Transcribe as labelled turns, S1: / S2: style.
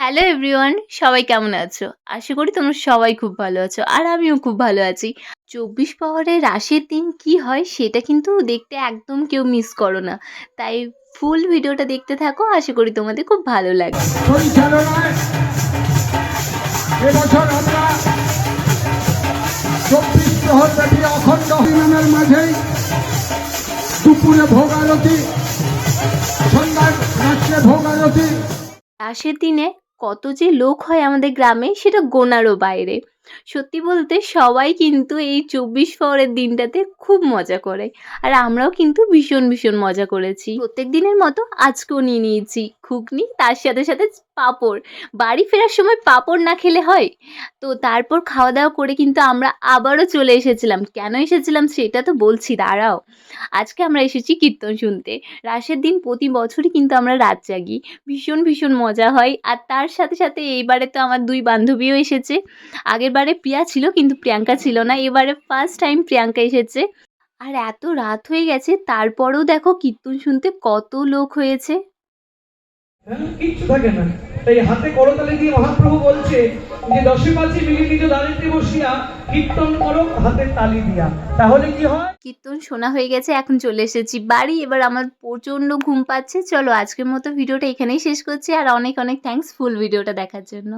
S1: Hello everyone সবাই কেমন আছো? আশা করি তোমরা সবাই খুব ভালো আছো আর আমিও খুব ভালো আছি। চব্বিশ পাহাড়ে রাশের দিন কি হয় সেটা কিন্তু দেখতে একদম কেউ মিস করো না। তাই ফুল ভিডিওটা দেখতে থাকো আশা করি তোমাদের খুব ভালো লাগবে।
S2: পরিচালনায় এবছর আমরা চব্বিশ প্রহর ব্যাপী অখণ্ড হরিনামের মাঝেই দুপুরে ভোগ আরতি সন্ধ্যার রাত্রে ভোগ আরতি
S1: রাশের দিনে কত যে লোক হয় আমাদের গ্রামে, সেটা গোনারও বাইরে। সত্যি বলতে সবাই কিন্তু এই চব্বিশ ফরের দিনটাতে খুব মজা করে। আর আমরাও কিন্তু ভীষণ ভীষণ মজা করেছি। প্রত্যেক দিনের মতো আজকেও নিয়ে নিয়েছি। ঘুগনি, তার সাথে সাথে পাঁপড়। বাড়ি ফেরার সময় পাঁপড় না খেলে হয়? তো তারপর খাওয়া দাওয়া করে কিন্তু আমরা আবারও চলে এসেছিলাম। কেন এসেছিলাম সেটা তো বলছি, দাঁড়াও। আজকে আমরা এসেছি কীর্তন শুনতে। রাসের দিন প্রতি বছরই কিন্তু আমরা রাত জাগি। ভীষণ ভীষণ মজা হয়। আর তার সাথে সাথে এইবারে তো আমার দুই বান্ধবীও এসেছে। আগের বারে প্রিয়া ছিল, কিন্তু প্রিয়াঙ্কা ছিল না। এবারে ফার্স্ট টাইম প্রিয়াঙ্কা এসেছে। আর এত রাত হয়ে গেছে, তারপরেও দেখো কীর্তন শুনতে কত লোক হয়েছে।
S3: হ্যাঁ, কিচ্ছু থাকে না। তাই হাতে করতালি দিয়ে মহাপ্রভু বলছে যে দশে পাঁচে মিলি নিজ দাঁড়িতে বসিয়া কীর্তন করো হাতে তালি দিয়া। তাহলে কি হয়?
S1: কীর্তন শোনা হয়ে গেছে এখন চলে এসেছি বাড়ি। এবার আমার প্রচণ্ড ঘুম পাচ্ছে। চলো আজকের মতো ভিডিওটা এখানেই শেষ করছি। আর অনেক অনেক থ্যাংকস ফুল ভিডিওটা দেখার জন্য।